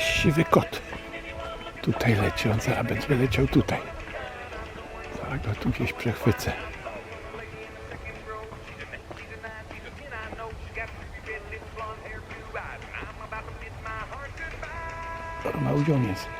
jakiś siwy kot. Tutaj leci, on zaraz będzie leciał tutaj. Zaraz go tu gdzieś przechwycę. Jest. Jest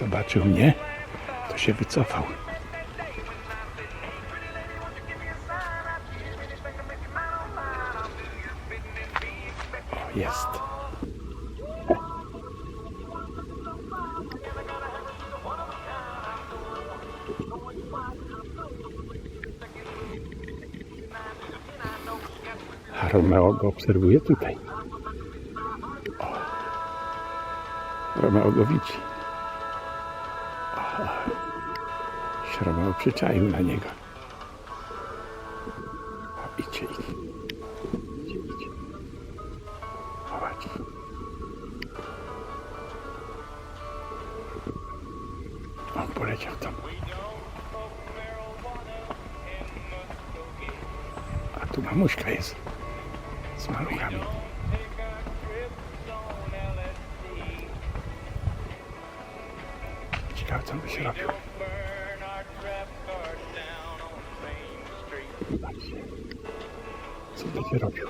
Zobaczył mnie, to się wycofał. O, jest. Romeo go obserwuje tutaj. Romeo go widzi. Romeo przyczaił na niego. O, idzie, idzie. Idzie, idzie. Zobacz. On poleciał tam. A tu mamuśka jest. Z maluchami. Co by się robił. Co robił.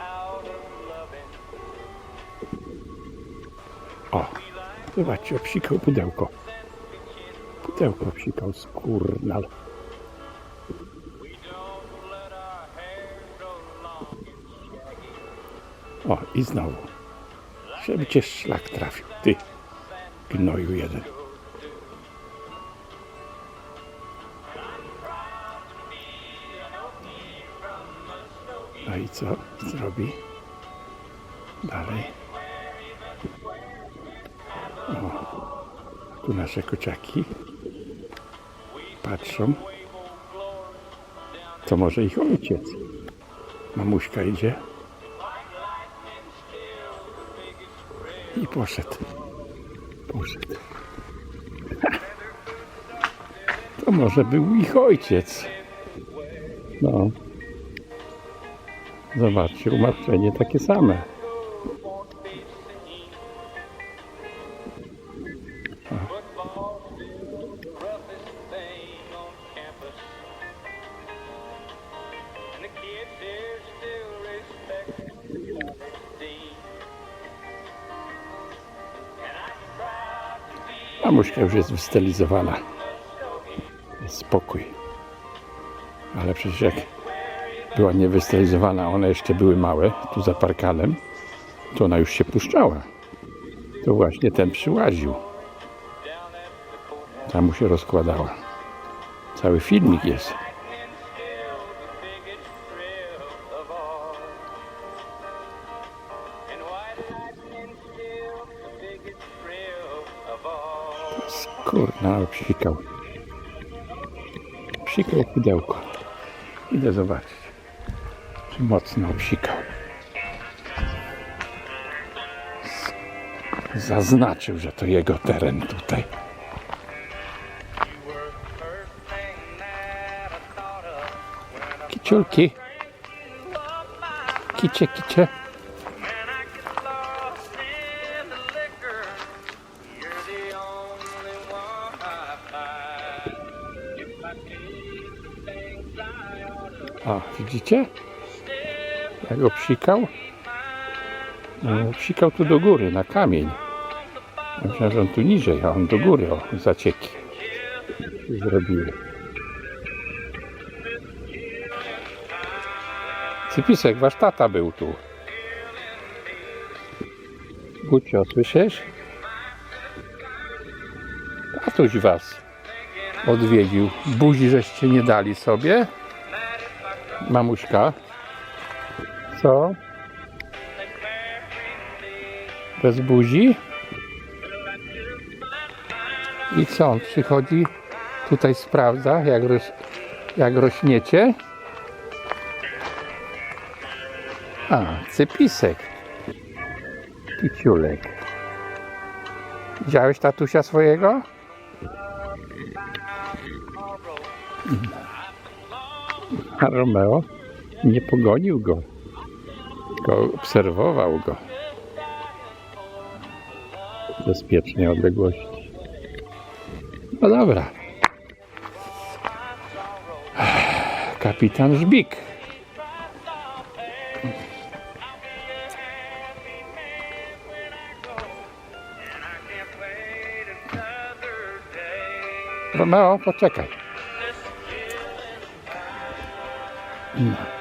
Out of loving. O, zobaczcie, obsikał pudełko. Pudełko obsikał, skurnal. O, i znowu. Żeby cię szlak trafił, ty gnoju jeden. No i co zrobi? Dalej. O, tu nasze kociaki patrzą. To może ich ojciec. Mamuśka idzie. I poszedł. Poszedł. To może był ich ojciec. No. Zobaczcie, umartwienie takie same. Still Mamuśka już jest wystylizowana. Spokój. Ale przecież jak była niewystylizowana, one jeszcze były małe, tu za parkanem, to ona już się puszczała. To właśnie ten przyłaził. Tam mu się rozkładała. Cały filmik jest. All. Kurna, ale psikał. Psikał pudełko. Idę zobaczyć, czy mocno obsikał. Zaznaczył, że to jego teren tutaj. You were the O, widzicie? Jak obsikał? mine. No, psikał tu do góry, na kamień. Ja Myślałem, że on tu niżej, a on do góry, o, zacieki zrobiły. Cypisek, wasz tata był tu. Gucio, słyszysz? Tatuś was odwiedził. Buzi żeście nie dali sobie? Mamuśka? Co? Bez buzi? I co, on przychodzi, tutaj sprawdza, jak, roś, jak rośniecie? A, cypisek. Kiciulek. Widziałeś tatusia swojego? A Romeo nie pogonił go, tylko obserwował go. W bezpiecznej odległości. No dobra. Kapitan Żbik. Romeo, poczekaj. 嗯。